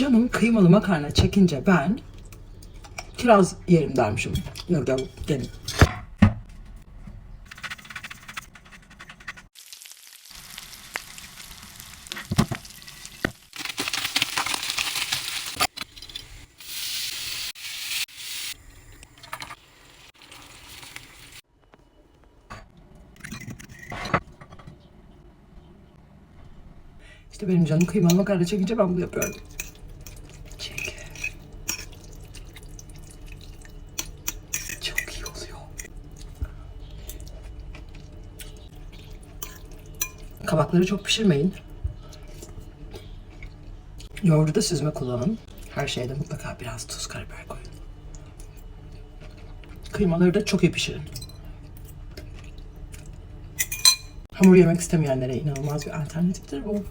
Canım kıymalı makarna çekince ben kiraz yerim dermişim. Yok gelin. İşte benim canım kıymalı makarna çekince ben bunu yapıyorum. Çek. Çok iyi oluyor. Kabakları çok pişirmeyin. Yoğurdu da süzme kullanın. Her şeyde mutlaka biraz tuz, karabiber koyun. Kıymaları da çok iyi pişirin. Hamur yemek istemeyenlere inanılmaz bir alternatiftir bu.